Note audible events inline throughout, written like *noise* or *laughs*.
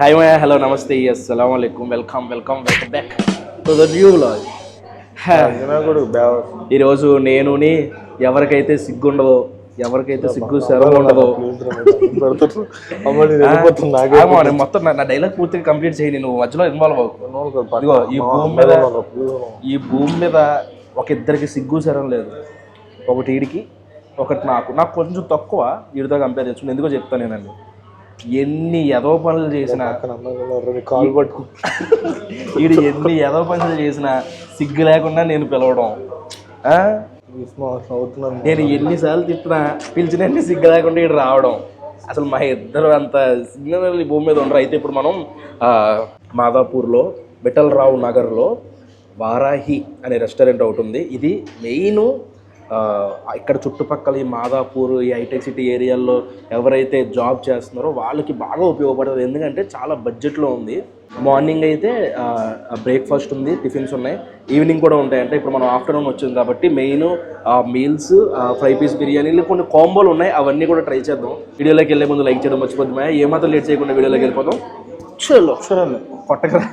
Hi my hello నమస్తే అస్సలం అయికం welcome welcome welcome back to the new బేవ ఈరోజు నేనుని ఎవరికైతే సిగ్గుండదో ఎవరికైతే సిగ్గు శరం ఉండదో. నేను నేను మొత్తం నా- డైలాగ్ పూర్తిగా కంప్లీట్ చేయి నువ్వు మధ్యలో ఇన్వాల్వ్ అవ్వకు. ఈ భూమి మీద ఈ భూమి మీద ఒక ఇద్దరికి సిగ్గు శరం లేదు. ఒకటి ఈడికి ఒకటి నాకు. నాకు కొంచెం తక్కువ వీడితో కంపేర్ చేసుకుని. ఎందుకో చెప్తాను నేనండి ఎన్ని ఎదవ పనులు చేసినా కాలు పట్టుకు. వీడు ఎన్ని ఎదవ పనులు చేసినా సిగ్గు లేకుండా నేను పిలవడం. నేను ఎన్నిసార్లు తిప్పినా పిలిచినన్ని సిగ్గు లేకుండా వీడు రావడం. అసలు మా ఇద్దరు అంత సిగ్నల్ భూమి మీద ఉండరు. అయితే ఇప్పుడు మనం మాదాపూర్లో బిఠల్ నగర్లో వారాహి అనే రెస్టారెంట్ ఒకటి ఉంది. ఇది మెయిన్ ఇక్కడ చుట్టుపక్కల ఈ మాదాపూర్ ఈ హైటెక్ సిటీ ఏరియాల్లో ఎవరైతే జాబ్ చేస్తున్నారో వాళ్ళకి బాగా ఉపయోగపడుతుంది. ఎందుకంటే చాలా బడ్జెట్లో ఉంది. మార్నింగ్ అయితే బ్రేక్ఫాస్ట్ ఉంది టిఫిన్స్ ఉన్నాయి. ఈవినింగ్ కూడా ఉంటాయి. అంటే ఇప్పుడు మనం ఆఫ్టర్నూన్ వచ్చింది కాబట్టి మెయిన్ మీల్స్ ఫ్రై పీస్ బిర్యానీలు కొన్ని కాంబోలు ఉన్నాయి. అవన్నీ కూడా ట్రై చేద్దాం. వీడియోలోకి వెళ్ళే ముందు లైక్ చేయడం మర్చిపోద్దామా? ఏమాత్రం లేట్ చేయకుండా వీడియోలోకి చలో కొట్టకరా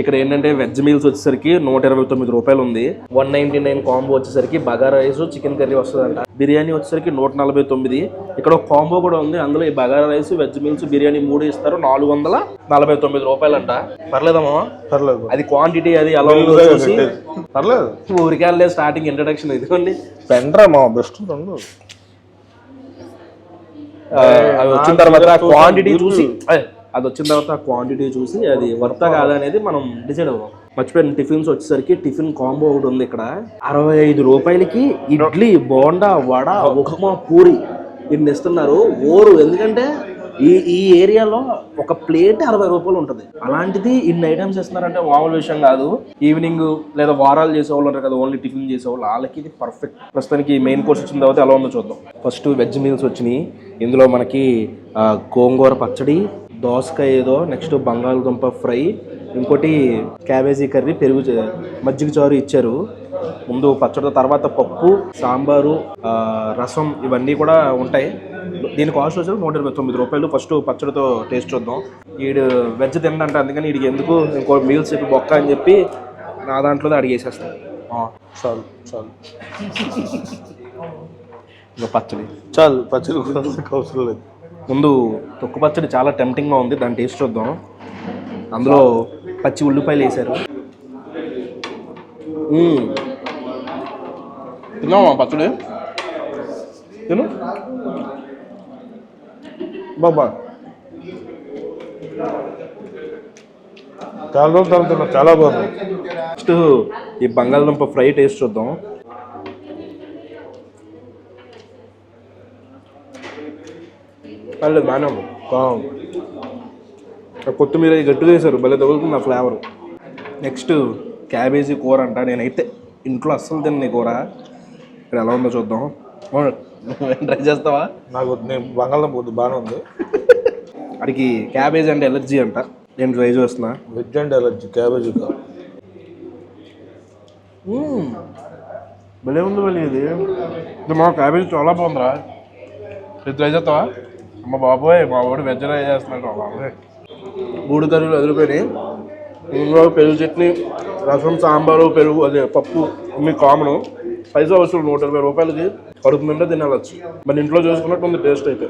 ఇక్కడ ఏంటంటే వెజ్ మీల్స్ వచ్చేసరికి నూట ఇరవై తొమ్మిది రూపాయలు ఉంది. వన్ నైన్టీ నైన్ కాంబో వచ్చేసరికి బగారా రైస్ చికెన్ కర్రీ వస్తుందంట. బిర్యానీ వచ్చేసరికి నూట నలభై తొమ్మిది. ఇక్కడ ఒక కాంబో కూడా ఉంది. అందులో ఈ bagara rice veg meals biryani మూడు ఇస్తారు. నాలుగు వందల నలభై తొమ్మిది రూపాయలు అంట పర్లేదమ్మా పర్లేదు. అది క్వాంటిటీ అది ఎలా ఉందో చూసి. పర్లేదు. ఊరికాలే స్టార్టింగ్ ఇంట్రడక్షన్ ఇదిగోండి. పెండ్రా మా బెస్ట్ రెండు ఆ, అవి వచ్చిన తర్వాత క్వాంటిటీ చూసి. అది వచ్చిన తర్వాత క్వాంటిటీ చూసి అది వర్త కాదా అనేది మనం డిసైడ్ అవ్వం మర్చిపోయిన టిఫిన్స్ వచ్చేసరికి టిఫిన్ కాంబో ఒకటి ఉంది ఇక్కడ. అరవై ఐదు రూపాయలకి ఇడ్లీ బోండా వడ ఉప్మా పూరి. ఇన్ని ఇస్తున్నారు ఓరు. ఎందుకంటే ఈ ఈ ఏరియాలో ఒక ప్లేట్ అరవై రూపాయలు ఉంటుంది. అలాంటిది ఇన్ని ఐటమ్స్ ఇస్తున్నారంటే మామూలు విషయం కాదు. ఈవినింగ్ లేదా వారాలు చేసేవాళ్ళు ఉంటారు కదా ఓన్లీ టిఫిన్ చేసేవాళ్ళు. వాళ్ళకి ఇది పర్ఫెక్ట్ ప్రస్తుతానికి మెయిన్ కోర్స్ వచ్చిన తర్వాత ఎలా ఉందో చూద్దాం. ఫస్ట్ వెజ్ మీల్స్ వచ్చినాయి. ఇందులో మనకి గోంగూర పచ్చడి దోసకాయ ఏదో నెక్స్ట్ బంగాళదుంప ఫ్రై ఇంకోటి క్యాబేజీ కర్రీ పెరుగు మజ్జిగ చారు ఇచ్చారు. ముందు పచ్చడి తర్వాత పప్పు సాంబారు రసం ఇవన్నీ కూడా ఉంటాయి. దీని కాస్ట్ వచ్చి నూట ఇరవై తొమ్మిది రూపాయలు. ఫస్ట్ పచ్చడితో టేస్ట్ చూద్దాం. వీడు వెజ్ తిండంట అందుకని వీడికి ఎందుకు ఇంకో మీల్స్ చెప్పి బొక్క అని చెప్పి నా దాంట్లో అడిగేసేస్తాను చాలు చాలు. *laughs* ఇంకా పచ్చడి. చాలు పచ్చడి కూడా అవసరం లేదు. ముందు తొక్కు పచ్చడి చాలా టెంప్టింగ్గా ఉంది. దాని టేస్ట్ చూద్దాం. అందులో పచ్చి ఉల్లిపాయలు వేశారు. తిన్నావా పచ్చడి? తిను. బాబా చాలా రోజులు తర్వాత చాలా బాగుంది. నెక్స్ట్ ఈ బంగాళదుంప ఫ్రై టేస్ట్ చూద్దాం. పర్లేదు బాగానే ఉంది కొత్తిమీర గట్టిగా వేశారు భలే తగులుతుంది ఆ ఫ్లేవర్. నెక్స్ట్ క్యాబేజీ కూర అంట నేనైతే ఇంట్లో అస్సలు తిన్న కూర. ఇక్కడ ఎలా ఉందో చూద్దాం. ట్రై చేస్తావా? నాకు నేను బంగాళదుంప వద్దు బాగానే ఉంది. అడిగి క్యాబేజీ అంటే ఎలర్జీ అంట. నేను ట్రై చేస్తున్నా. వెజ్ అండ్ ఎలర్జీ క్యాబేజీ కాదు. భలే ఉంది భలే ఇది. ఇది మా క్యాబేజీ చాలా బాగుందిరా. ఇది ట్రై చేస్తావా? అమ్మ బాబోయ్ మా వాడు వెజ్ ట్రై చేస్తున్నాడు రా బాబోయ్. మూడు కర్రీలు ఇందులో పెరుగు చట్నీ రసం సాంబారు పెరుగు అదే పప్పు అన్ని కామను. పైసా వస్తువులు నూట ఇరవై రూపాయలకి. కడుపు నిండా తినాలచ్చు. మన ఇంట్లో చేసుకున్నట్టు ఉంది టేస్ట్ అయితే.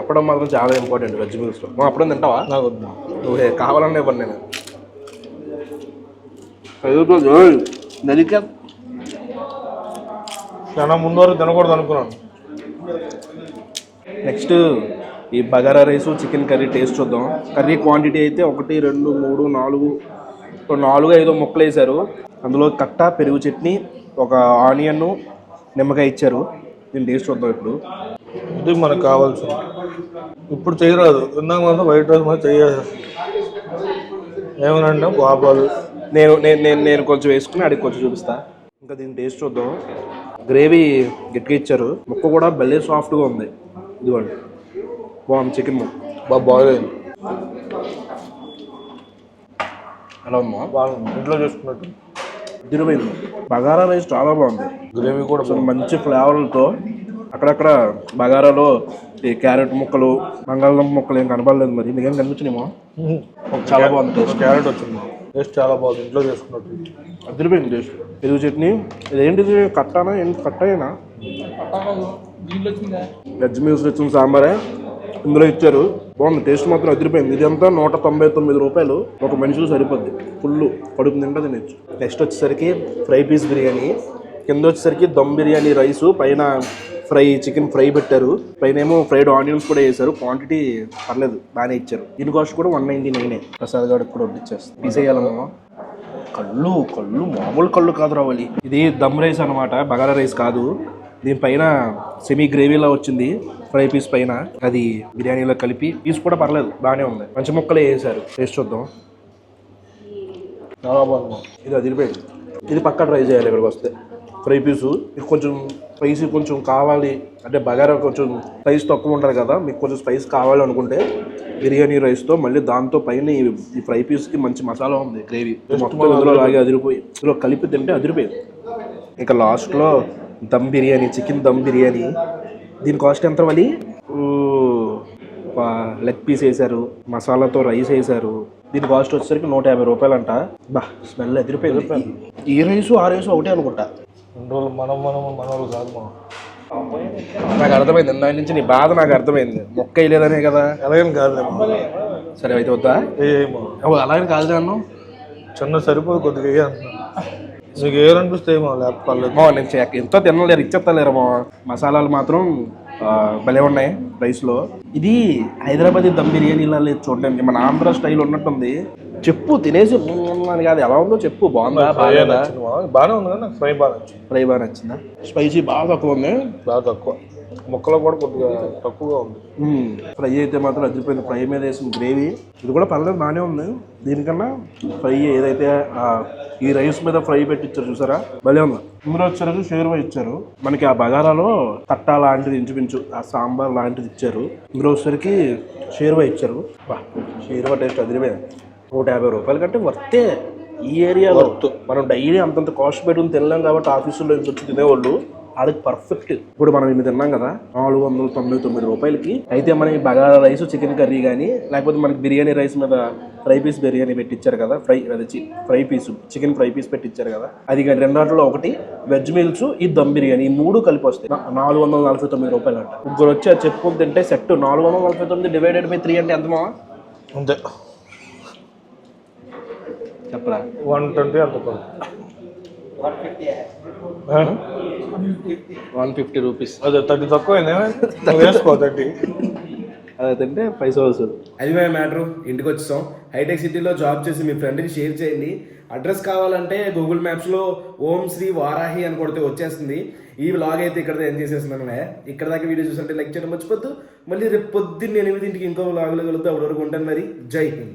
అప్పడం మాత్రం చాలా ఇంపార్టెంట్ వెజ్ మీల్స్లో మా అప్పడం తింటావా? నాకు వద్దు నువ్వు కావాలనే ఇవ్వను నేను. చాలా ముందు వరకు తినకూడదు అనుకున్నాను. నెక్స్ట్ ఈ bagara rice chicken curry taste చూద్దాం. కర్రీ క్వాంటిటీ అయితే ఒకటి రెండు మూడు నాలుగు నాలుగు ఐదు ముక్కలు వేశారు. అందులో కట్ట పెరుగు చట్నీ ఒక ఆనియన్ నిమ్మకాయ ఇచ్చారు. దీని టేస్ట్ చూద్దాం ఇప్పుడు. ఇది మనకు కావాల్సింది. ఇప్పుడు చేయరాదు. ఇందాక మాత్రం వైట్ రైస్ మాత్రం చేయాలి. ఏమనంటే బాబాలు. నేను నేను నేను కొంచెం వేసుకుని అడిగి కొంచెం చూపిస్తా. ఇంకా దీని టేస్ట్ చూద్దాం. గ్రేవీ గట్టిగా ఇచ్చారు. ముక్క కూడా భలే సాఫ్ట్గా ఉంది. ఇదిగోండి. బాగుంది చికెన్ బాగా బాగలేదు ఎలా ఉందా బాగుంది. ఇంట్లో చేసుకున్నట్టు. తిరిపోయింది బగారా రైస్ చాలా బాగుంది. గ్రేవీ కూడా అసలు మంచి ఫ్లేవర్లతో అక్కడక్కడ బగారాలో ఈ క్యారెట్ ముక్కలు బంగాళదుంప ముక్కలు ఏం కనపడలేదు మరి. మీకేం కనిపించినేమో చాలా బాగుంది టేస్ట్. క్యారెట్ వచ్చింది. టేస్ట్ చాలా బాగుంది. ఇంట్లో చేసుకున్నట్టు. అదిరిపోయింది టేస్ట్. పెరుగు చట్నీ ఇదేంటిది కట్టానా? ఏంటి కట్టాయేనా? వెజ్ మీల్స్ వచ్చిన సాంబారే. ఇందులో ఇచ్చారు. బాగుంది. టేస్ట్ మాత్రం అదిరిపోయింది. ఇది అంతా నూట తొంభై తొమ్మిది రూపాయలు. ఒక మనిషికి సరిపోద్ది. ఫుల్ కడుపు నిండా తినచ్చు నెక్స్ట్ వచ్చేసరికి ఫ్రై పీస్ బిర్యానీ. కింద వచ్చేసరికి దమ్ బిర్యానీ రైస్. పైన ఫ్రై చికెన్ ఫ్రై పెట్టారు. పైన ఏమో ఫ్రైడ్ ఆనియన్స్ కూడా వేశారు క్వాంటిటీ పర్లేదు. బాగానే ఇచ్చారు. దీని కాస్ట్ కూడా వన్ నైన్టీ నైనే. ప్రసాద్ గారికి కూడా వడ్డిచ్చేస్తారు తీసేయాలమ్మా కళ్ళు కళ్ళు మామూలు కళ్ళు కాదు రావాలి ఇది దమ్ రైస్ అనమాట బగారా రైస్ కాదు. దీనిపైన సెమీ గ్రేవీలా వచ్చింది ఫ్రై పీస్ పైన. అది బిర్యానీలో కలిపి పీస్ కూడా పర్లేదు బాగానే ఉంది. మంచి ముక్కలే వేసారు. టేస్ట్ చూద్దాం. చాలా బాగుంది. ఇది అదిరిపోయింది ఇది పక్క ట్రై చేయాలి ఇక్కడికి వస్తే. ఫ్రై పీసు మీకు కొంచెం స్పైసీ కొంచెం కావాలి. అంటే బగారా కొంచెం స్పైస్ తక్కువ ఉంటారు కదా మీకు కొంచెం స్పైస్ కావాలి అనుకుంటే బిర్యానీ రైస్తో మళ్ళీ దాంతో పైన ఈ ఈ ఫ్రై పీస్కి మంచి మసాలా ఉంది గ్రేవీ మొత్తం ఇందులో లాగే అదిరిపోయి. ఇందులో కలిపి తింటే అదిరిపోయింది. ఇక లాస్ట్లో దమ్ బిర్యానీ చికెన్ దమ్ బిర్యానీ. దీని కాస్ట్ ఎంత వలి లెగ్ పీస్ వేశారు మసాలాతో రైస్ వేశారు. దీని కాస్ట్ వచ్చేసరికి నూట యాభై రూపాయలు అంట బా స్మెల్ ఎదిరిపోయింది. ఈ రైసు ఆ రైసు ఒకటే అనుకుంటా. రెండు రోజులు మనం మనం మన వాళ్ళు కాదు మనం. నాకు అర్థమైంది ఇందాక నుంచి నీ బాధ నాకు అర్థమైంది. మొక్క వేయలేదనే కదా. ఎలాగని కాదులే సరే అయితే వద్దా? అలాగని కాదు అన్ను. చిన్న సరిపోదు కొద్దిగా నీకు ఏమనిపిస్తే ఏమో మా నేను ఎంతో తినలేరు ఇచ్చేస్తలేరు మా మసాలాలు మాత్రం భలే ఉన్నాయి రైస్లో ఇది హైదరాబాద్ దమ్ బిర్యానీలా లేదు చూడడానికి. మన ఆంధ్ర స్టైల్ ఉన్నట్టుంది. చెప్పు తినేసి అని కాదు ఎలా ఉందో చెప్పు. బాగుందా బాగా. బాగానే ఉంది ఫ్రై బాగా నచ్చింది. ఫ్రై బాగా నచ్చిందా? స్పైసీ బాగా తక్కువ ఉంది. బాగా తక్కువ. ముక్కలో కూడా కొద్దిగా తక్కువగా ఉంది. ఫ్రై అయితే మాత్రం అదిరిపోయింది ఫ్రై మీద వేసిన గ్రేవీ. ఇది కూడా పర్లేదు బాగానే ఉంది. దీనికన్నా ఫ్రై ఏదైతే ఈ రైస్ మీద ఫ్రై పెట్టి ఇచ్చారు చూసారా? భలే ఉంది. ఇందులో వచ్చారు షేర్వా ఇచ్చారు. మనకి ఆ బగారాలో తట్టా లాంటిది ఇంచుమించు ఆ సాంబార్ లాంటిది ఇచ్చారు. ఇందులో వచ్చేసరికి షేర్వా ఇచ్చారు. షేర్వా టేస్ట్ అదిరిపోయింది. నూట యాభై రూపాయల కంటే వర్తే ఈ ఏరియాలో మనం డైలీ అంతంత కాస్ట్ పెట్టుకుని తినలేం కాబట్టి ఆఫీసులో వచ్చి తినేవాళ్ళు. ఆడికి పర్ఫెక్ట్ ఇప్పుడు మనం ఇన్ని తిన్నాం కదా నాలుగు వందల తొంభై తొమ్మిది రూపాయలకి. అయితే మనం ఈ బగారా రైస్ చికెన్ కర్రీ కానీ లేకపోతే మనకి బిర్యానీ రైస్ మీద ఫ్రై పీస్ బిర్యానీ పెట్టించారు కదా ఫ్రై అదే fry piece chicken fry piece పెట్టించారు కదా అది కానీ రెండాట్లో ఒకటి వెజ్ మీల్స్ ఈ దమ్ బిర్యానీ ఈ మూడు కలిపి వస్తాయి. నాలుగు వందల నలభై తొమ్మిది రూపాయలు అంట. ముగ్గురు వచ్చి అది చెప్పుకొని తింటే సెట్. నాలుగు వందల నలభై తొమ్మిది డివైడెడ్ బై త్రీ అంటే ఎంత మావా? అంతే. చెప్పరా? వన్ ట్వంటీ అంత? వన్ ఫిఫ్టీ రూపీస్ అదే థర్టీ తక్కువ వేసుకో థర్టీ అదే తింటే పైసా వస్తుంది అది మేము మ్యాటర్ ఇంటికి వచ్చేసాం. హైటెక్ సిటీలో జాబ్ చేసి మీ ఫ్రెండ్కి షేర్ చేయండి. అడ్రస్ కావాలంటే గూగుల్ మ్యాప్స్లో ఓం శ్రీ వారాహి అని కొడితే వచ్చేస్తుంది. ఈ వ్లాగ్ అయితే ఇక్కడ ఏం చేసేస్తున్నాను ఇక్కడ దాకా వీడియో చూస్తుంటే లైక్ చేయడం మర్చిపోద్దు. మళ్ళీ రేపు పొద్దున్న ఎనిమిదింటికి ఇంకో వ్లాగ్లో కలుగుతూ అప్పటి వరకు ఉంటాను మరి. జై హింద్.